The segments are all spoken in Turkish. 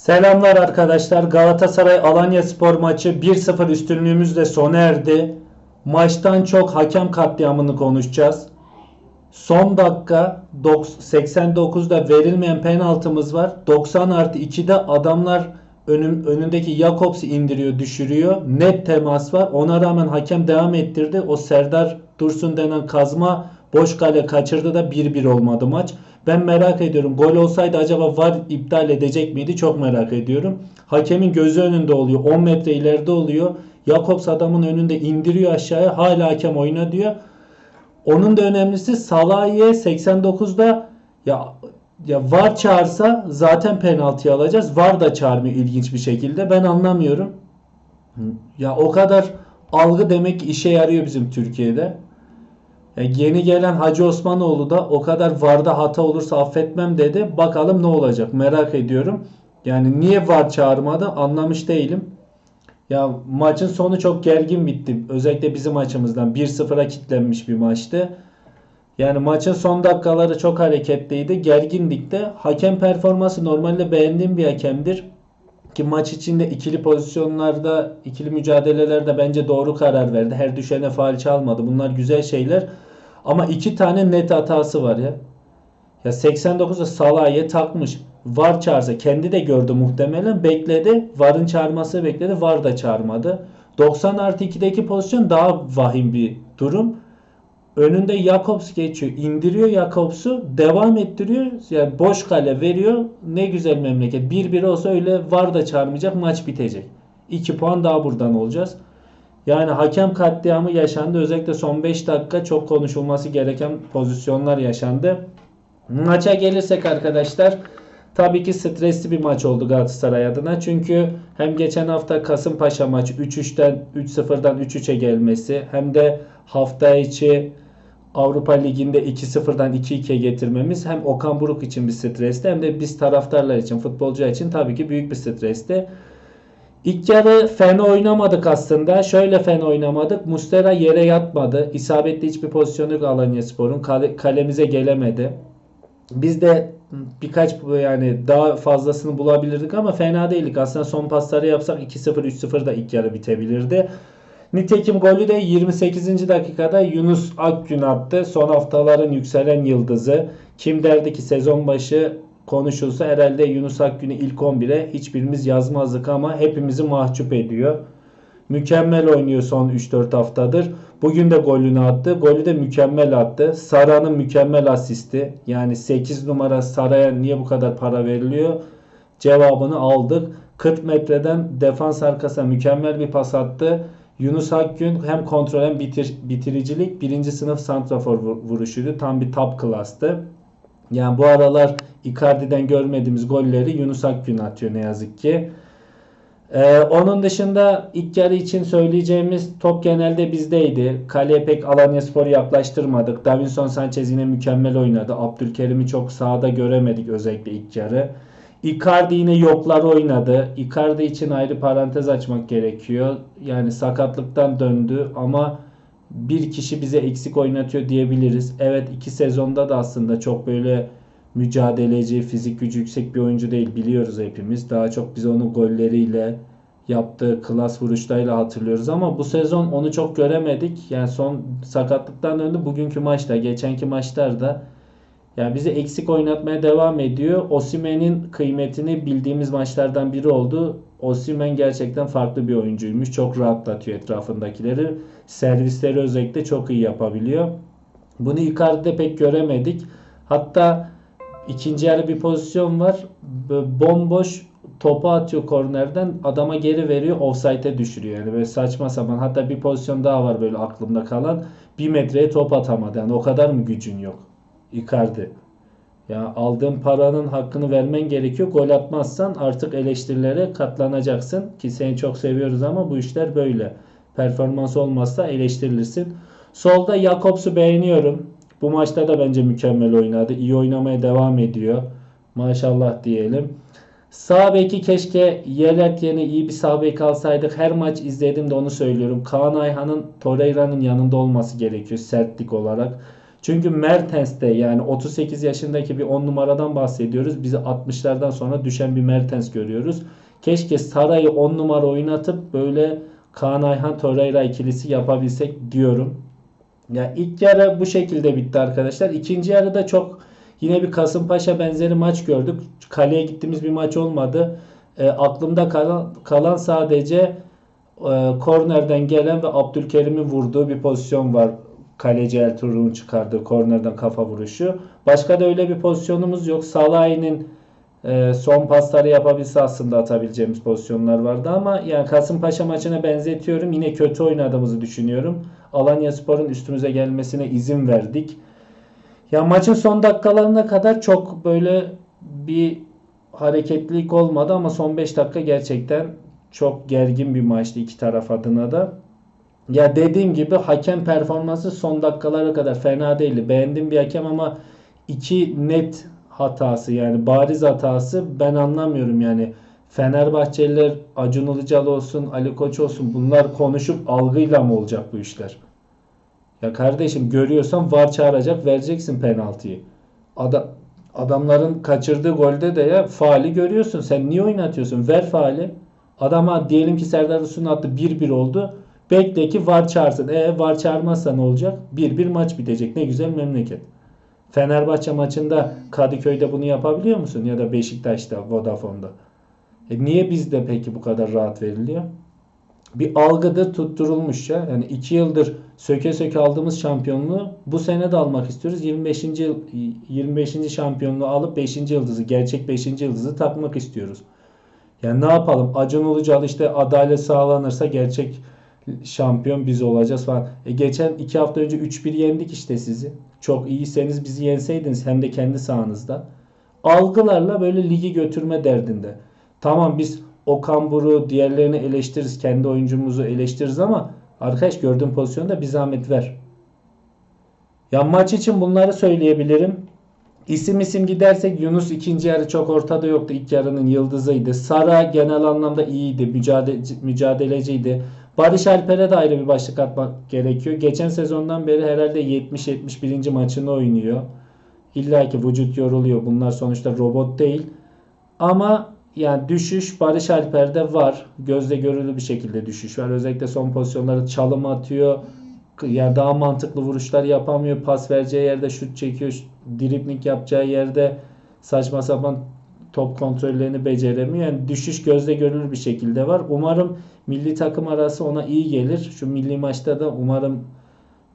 Selamlar arkadaşlar. Galatasaray Alanya Spor maçı 1-0 üstünlüğümüzle sona erdi. Maçtan çok hakem katliamını konuşacağız. Son dakika dok- 89'da verilmeyen penaltımız var. 90 artı 2'de adamlar önüm, önündeki Jakobs'u indiriyor, düşürüyor. Net temas var. Ona rağmen hakem devam ettirdi. O Serdar Dursun denen kazma boş kale kaçırdı da 1-1 olmadı maç. Ben merak ediyorum. Gol olsaydı acaba VAR iptal edecek miydi? Çok merak ediyorum. Hakemin gözü önünde oluyor. 10 metre ileride oluyor. Jakobs adamın önünde indiriyor aşağıya. Hala hakem oyna diyor. Onun da önemlisi Salah'ı 89'da ya ya VAR çağırsa zaten penaltı alacağız. VAR da çağırmıyor ilginç bir şekilde. Ben anlamıyorum. Ya o kadar algı demek işe yarıyor bizim Türkiye'de. Ya yeni gelen Hacı Osmanoğlu da o kadar VAR'da hata olursa affetmem dedi. Bakalım ne olacak merak ediyorum. Yani niye VAR çağırmadı anlamış değilim. Ya maçın sonu çok gergin bitti. Özellikle bizim açımızdan 1-0'a kitlenmiş bir maçtı. Yani maçın son dakikaları çok hareketliydi. Gergindik de. Hakem performansı normalde beğendiğim bir hakemdir. Ki maç içinde ikili pozisyonlarda, ikili mücadelelerde bence doğru karar verdi. Her düşene faal çalmadı. Bunlar güzel şeyler. Ama iki tane net hatası var ya. Ya 89'da Salah'ya takmış. VAR çağırsa kendi de gördü muhtemelen. Bekledi. VAR'ın çağırması bekledi. VAR da çağırmadı. 90 artı 2'deki pozisyon daha vahim bir durum. Önünde Jakobs geçiyor. indiriyor Jakobs'u. Devam ettiriyor. Yani boş kale veriyor. Ne güzel memleket. 1-1 olsa öyle VAR da çağırmayacak. Maç bitecek. 2 puan daha buradan olacağız. Yani hakem katliamı yaşandı. Özellikle son 5 dakika çok konuşulması gereken pozisyonlar yaşandı. Maça gelirsek arkadaşlar tabii ki stresli bir maç oldu Galatasaray adına. Çünkü hem geçen hafta Kasımpaşa maçı 3-3'ten 3-0'dan 3-3'e gelmesi hem de hafta içi Avrupa Ligi'nde 2-0'dan 2-2'ye getirmemiz hem Okan Buruk için bir stresti hem de biz taraftarlar için, futbolcular için tabii ki büyük bir stresti. İlk yarı fena oynamadık aslında. Şöyle fena oynamadık. Mustera yere yatmadı. İsabetli hiçbir pozisyonu yok Alanya Spor'un. Kale, kalemize gelemedi. Biz de birkaç yani daha fazlasını bulabilirdik ama fena değildik. Aslında son pasları yapsak 2-0 3-0 da ilk yarı bitebilirdi. Nitekim golü de 28. dakikada Yunus Akgün attı. Son haftaların yükselen yıldızı. Kim derdi ki sezon başı konuşulsa herhalde Yunus Akgün'ü ilk 11'e hiçbirimiz yazmazdık ama hepimizi mahcup ediyor. Mükemmel oynuyor son 3-4 haftadır. Bugün de golünü attı. Golü de mükemmel attı. Sara'nın mükemmel asisti. Yani 8 numara Sara'ya niye bu kadar para veriliyor? Cevabını aldık. 40 metreden defans arkasına mükemmel bir pas attı. Yunus Akgün hem kontrol hem bitir, bitiricilik birinci sınıf santrafor vuruşuydu. Tam bir top class'tı. Yani bu aralar Icardi'den görmediğimiz golleri Yunus Akgün atıyor ne yazık ki. Ee, onun dışında ilk yarı için söyleyeceğimiz top genelde bizdeydi. Kaleye pek Alanya Spor'u yaklaştırmadık. Davinson Sanchez yine mükemmel oynadı. Abdülkerim'i çok sahada göremedik özellikle ilk yarı. Icardi yine yoklar oynadı. Icardi için ayrı parantez açmak gerekiyor. Yani sakatlıktan döndü ama bir kişi bize eksik oynatıyor diyebiliriz. Evet iki sezonda da aslında çok böyle mücadeleci, fizik gücü yüksek bir oyuncu değil biliyoruz hepimiz. Daha çok biz onu golleriyle yaptığı klas vuruşlarıyla hatırlıyoruz ama bu sezon onu çok göremedik. Yani son sakatlıktan döndü. Bugünkü maçta, geçenki maçlarda yani bizi eksik oynatmaya devam ediyor. Osimen'in kıymetini bildiğimiz maçlardan biri oldu. Osimen gerçekten farklı bir oyuncuymuş. Çok rahatlatıyor etrafındakileri. Servisleri özellikle çok iyi yapabiliyor. Bunu Icardi'de pek göremedik. Hatta ikinci yarı bir pozisyon var. Bomboş topu atıyor kornerden. Adama geri veriyor. Offside'e düşürüyor. Yani böyle saçma sapan. Hatta bir pozisyon daha var böyle aklımda kalan. Bir metreye top atamadı. Yani o kadar mı gücün yok? Icardi. Ya aldığın paranın hakkını vermen gerekiyor. Gol atmazsan artık eleştirilere katlanacaksın. Ki seni çok seviyoruz ama bu işler böyle. Performans olmazsa eleştirilirsin. Solda Jakobs'u beğeniyorum. Bu maçta da bence mükemmel oynadı. İyi oynamaya devam ediyor. Maşallah diyelim. Sağ beki keşke Yelert yerine iyi bir sağ bek alsaydık. Her maç izledim de onu söylüyorum. Kaan Ayhan'ın Torreira'nın yanında olması gerekiyor sertlik olarak. Çünkü Mertens'te yani 38 yaşındaki bir 10 numaradan bahsediyoruz. Bizi 60'lardan sonra düşen bir Mertens görüyoruz. Keşke Saray'ı 10 numara oynatıp böyle Kaan Ayhan Torreira ikilisi yapabilsek diyorum. Ya ilk yarı bu şekilde bitti arkadaşlar. İkinci yarıda çok yine bir Kasımpaşa benzeri maç gördük. Kaleye gittiğimiz bir maç olmadı. E, aklımda kalan, kalan sadece e, kornerden gelen ve Abdülkerim'in vurduğu bir pozisyon var. Kaleci Ertuğrul'un çıkardığı kornerden kafa vuruşu. Başka da öyle bir pozisyonumuz yok. Salah'ın e, son pasları yapabilse aslında atabileceğimiz pozisyonlar vardı ama yani Kasımpaşa maçına benzetiyorum. Yine kötü oynadığımızı düşünüyorum. Alanya Spor'un üstümüze gelmesine izin verdik. Ya maçın son dakikalarına kadar çok böyle bir hareketlilik olmadı ama son 5 dakika gerçekten çok gergin bir maçtı iki taraf adına da. Ya dediğim gibi hakem performansı son dakikalara kadar fena değildi. Beğendim bir hakem ama iki net hatası yani bariz hatası ben anlamıyorum yani. Fenerbahçeliler Acun Ilıcalı olsun, Ali Koç olsun bunlar konuşup algıyla mı olacak bu işler? Ya kardeşim görüyorsan var çağıracak vereceksin penaltıyı. Adam, adamların kaçırdığı golde de ya faali görüyorsun. Sen niye oynatıyorsun? Ver faali. Adama diyelim ki Serdar Dursun attı 1-1 oldu. Bekle ki var çağırsın. E var çağırmazsa ne olacak? 1-1 maç bitecek. Ne güzel memleket. Fenerbahçe maçında Kadıköy'de bunu yapabiliyor musun? Ya da Beşiktaş'ta, Vodafone'da. E niye bizde peki bu kadar rahat veriliyor? Bir algıdır tutturulmuş ya. Yani 2 yıldır söke söke aldığımız şampiyonluğu bu sene de almak istiyoruz. 25. yıl 25. şampiyonluğu alıp 5. yıldızı, gerçek 5. yıldızı takmak istiyoruz. Yani ne yapalım? Acun Ilıcalı işte adalet sağlanırsa gerçek şampiyon biz olacağız falan. E geçen iki hafta önce 3-1 yendik işte sizi. Çok iyiyseniz bizi yenseydiniz hem de kendi sahanızda. Algılarla böyle ligi götürme derdinde. Tamam biz Okan Buru diğerlerini eleştiririz. Kendi oyuncumuzu eleştiririz ama arkadaş gördüğün pozisyonda bir zahmet ver. Ya maç için bunları söyleyebilirim. İsim isim gidersek Yunus ikinci yarı çok ortada yoktu. İlk yarının yıldızıydı. Sara genel anlamda iyiydi. Mücadele, mücadeleciydi. Barış Alper'e de ayrı bir başlık atmak gerekiyor. Geçen sezondan beri herhalde 70-71. maçını oynuyor. İlla ki vücut yoruluyor. Bunlar sonuçta robot değil. Ama yani düşüş Barış Alper'de var. Gözle görülür bir şekilde düşüş var. Özellikle son pozisyonları çalım atıyor. Ya daha mantıklı vuruşlar yapamıyor. Pas vereceği yerde şut çekiyor. Dribling yapacağı yerde saçma sapan top kontrollerini beceremiyor. Yani düşüş gözle görülür bir şekilde var. Umarım milli takım arası ona iyi gelir. Şu milli maçta da umarım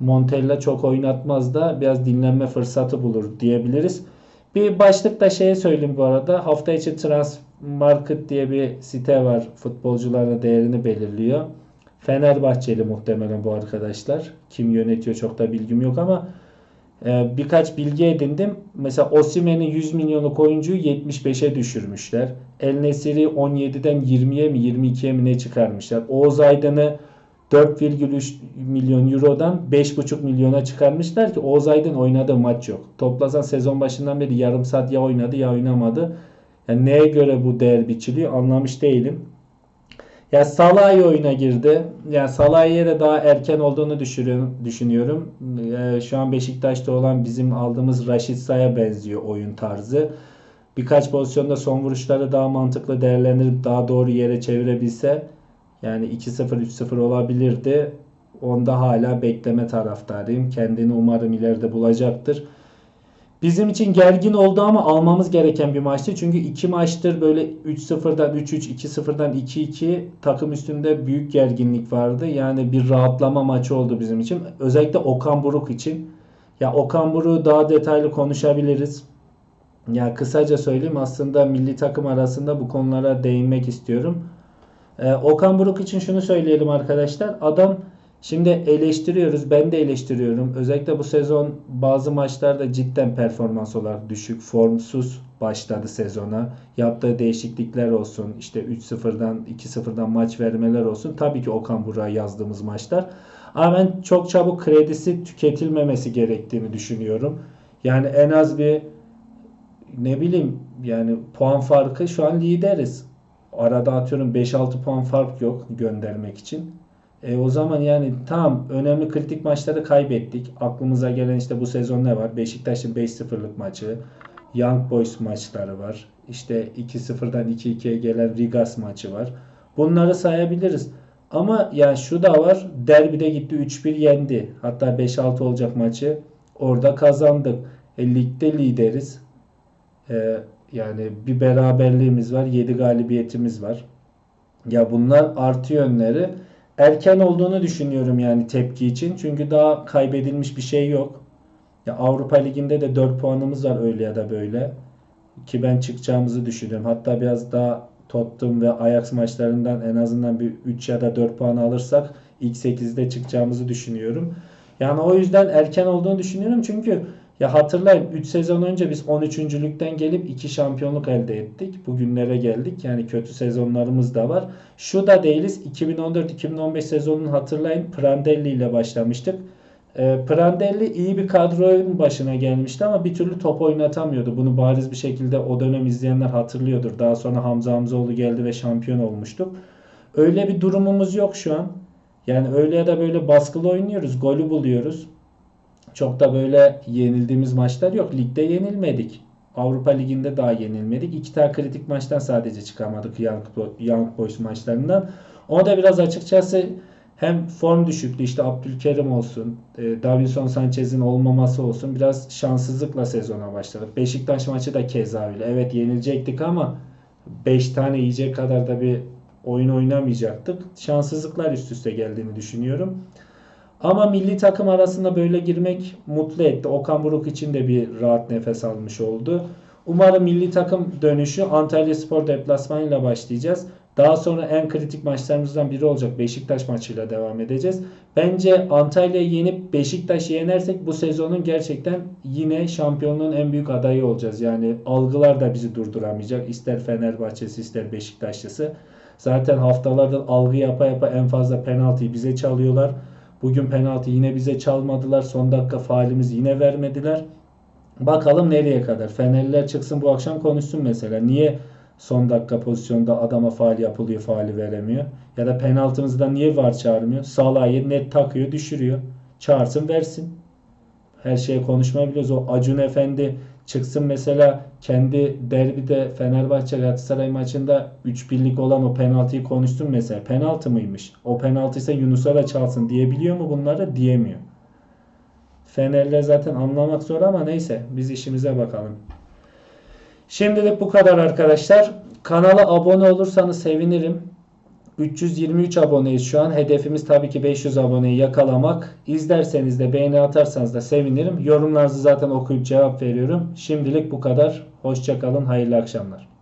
Montella çok oynatmaz da biraz dinlenme fırsatı bulur diyebiliriz. Bir başlık da şeye söyleyeyim bu arada. Hafta içi Transmarket diye bir site var. Futbolcuların değerini belirliyor. Fenerbahçeli muhtemelen bu arkadaşlar. Kim yönetiyor çok da bilgim yok ama birkaç bilgi edindim. Mesela Osimen'in 100 milyonluk oyuncuyu 75'e düşürmüşler. El Nesiri 17'den 20'ye mi 22'ye mi ne çıkarmışlar. Oğuz Aydın'ı 4,3 milyon eurodan 5,5 milyona çıkarmışlar ki Oğuz Aydın oynadığı maç yok. Toplasan sezon başından beri yarım saat ya oynadı ya oynamadı. Yani neye göre bu değer biçiliyor anlamış değilim. Ya Salah oyuna girdi. Yani Salah'a de daha erken olduğunu düşünüyorum. şu an Beşiktaş'ta olan bizim aldığımız Raşit Say'a benziyor oyun tarzı. Birkaç pozisyonda son vuruşları daha mantıklı değerlendirip daha doğru yere çevirebilse yani 2-0 3-0 olabilirdi. Onda hala bekleme taraftarıyım. Kendini umarım ileride bulacaktır. Bizim için gergin oldu ama almamız gereken bir maçtı. Çünkü iki maçtır böyle 3-0'dan 3-3, 2-0'dan 2-2 takım üstünde büyük gerginlik vardı. Yani bir rahatlama maçı oldu bizim için. Özellikle Okan Buruk için. Ya Okan Buruk'u daha detaylı konuşabiliriz. Ya kısaca söyleyeyim aslında milli takım arasında bu konulara değinmek istiyorum. Ee, Okan Buruk için şunu söyleyelim arkadaşlar. Adam Şimdi eleştiriyoruz. Ben de eleştiriyorum. Özellikle bu sezon bazı maçlarda cidden performans olarak düşük, formsuz başladı sezona. Yaptığı değişiklikler olsun. işte 3-0'dan 2-0'dan maç vermeler olsun. Tabii ki Okan Burak'a yazdığımız maçlar. Ama ben çok çabuk kredisi tüketilmemesi gerektiğini düşünüyorum. Yani en az bir ne bileyim yani puan farkı şu an lideriz. Arada atıyorum 5-6 puan fark yok göndermek için. E o zaman yani tamam önemli kritik maçları kaybettik. Aklımıza gelen işte bu sezon ne var? Beşiktaş'ın 5-0'lık maçı. Young Boys maçları var. İşte 2-0'dan 2-2'ye gelen Rigas maçı var. Bunları sayabiliriz. Ama yani şu da var. Derbide gitti 3-1 yendi. Hatta 5-6 olacak maçı. Orada kazandık. E, ligde lideriz. E, yani bir beraberliğimiz var. 7 galibiyetimiz var. Ya bunlar artı yönleri. Erken olduğunu düşünüyorum yani tepki için. Çünkü daha kaybedilmiş bir şey yok. Ya Avrupa Ligi'nde de 4 puanımız var öyle ya da böyle. Ki ben çıkacağımızı düşünüyorum. Hatta biraz daha Tottenham ve Ajax maçlarından en azından bir 3 ya da 4 puan alırsak ilk 8'de çıkacağımızı düşünüyorum. Yani o yüzden erken olduğunu düşünüyorum. Çünkü ya hatırlayın 3 sezon önce biz 13. lükten gelip 2 şampiyonluk elde ettik. Bugünlere geldik. Yani kötü sezonlarımız da var. Şu da değiliz. 2014-2015 sezonunu hatırlayın. Prandelli ile başlamıştık. E, Prandelli iyi bir kadronun başına gelmişti ama bir türlü top oynatamıyordu. Bunu bariz bir şekilde o dönem izleyenler hatırlıyordur. Daha sonra Hamza Hamzoğlu geldi ve şampiyon olmuştuk. Öyle bir durumumuz yok şu an. Yani öyle ya da böyle baskılı oynuyoruz. Golü buluyoruz. Çok da böyle yenildiğimiz maçlar yok. Ligde yenilmedik. Avrupa Ligi'nde daha yenilmedik. İki tane kritik maçtan sadece çıkamadık Young, Young Boys maçlarından. O da biraz açıkçası hem form düşüklüğü işte Abdülkerim olsun, e, Davinson Sanchez'in olmaması olsun biraz şanssızlıkla sezona başladık. Beşiktaş maçı da keza öyle. Evet yenilecektik ama 5 tane yiyecek kadar da bir oyun oynamayacaktık. Şanssızlıklar üst üste geldiğini düşünüyorum. Ama milli takım arasında böyle girmek mutlu etti. Okan Buruk için de bir rahat nefes almış oldu. Umarım milli takım dönüşü Antalya Spor deplasmanıyla başlayacağız. Daha sonra en kritik maçlarımızdan biri olacak Beşiktaş maçıyla devam edeceğiz. Bence Antalya'yı yenip Beşiktaş'ı yenersek bu sezonun gerçekten yine şampiyonluğun en büyük adayı olacağız. Yani algılar da bizi durduramayacak. İster Fenerbahçe'si ister Beşiktaşlısı. Zaten haftalardır algı yapa yapa en fazla penaltıyı bize çalıyorlar. Bugün penaltı yine bize çalmadılar. Son dakika faalimiz yine vermediler. Bakalım nereye kadar. Fenerliler çıksın bu akşam konuşsun mesela. Niye son dakika pozisyonda adama faal yapılıyor, faali veremiyor? Ya da penaltımızda niye var çağırmıyor? Salah'ı net takıyor, düşürüyor. Çağırsın, versin. Her şeye konuşmayabiliyoruz. O Acun Efendi çıksın mesela kendi derbide Fenerbahçe Galatasaray maçında 3 birlik olan o penaltıyı konuşsun mesela. Penaltı mıymış? O penaltı ise Yunus'a da çalsın diyebiliyor mu bunları? Diyemiyor. Fenerler zaten anlamak zor ama neyse biz işimize bakalım. Şimdilik bu kadar arkadaşlar. Kanala abone olursanız sevinirim. 323 aboneyiz şu an. Hedefimiz tabii ki 500 aboneyi yakalamak. İzlerseniz de beğeni atarsanız da sevinirim. Yorumlarınızı zaten okuyup cevap veriyorum. Şimdilik bu kadar. Hoşçakalın. Hayırlı akşamlar.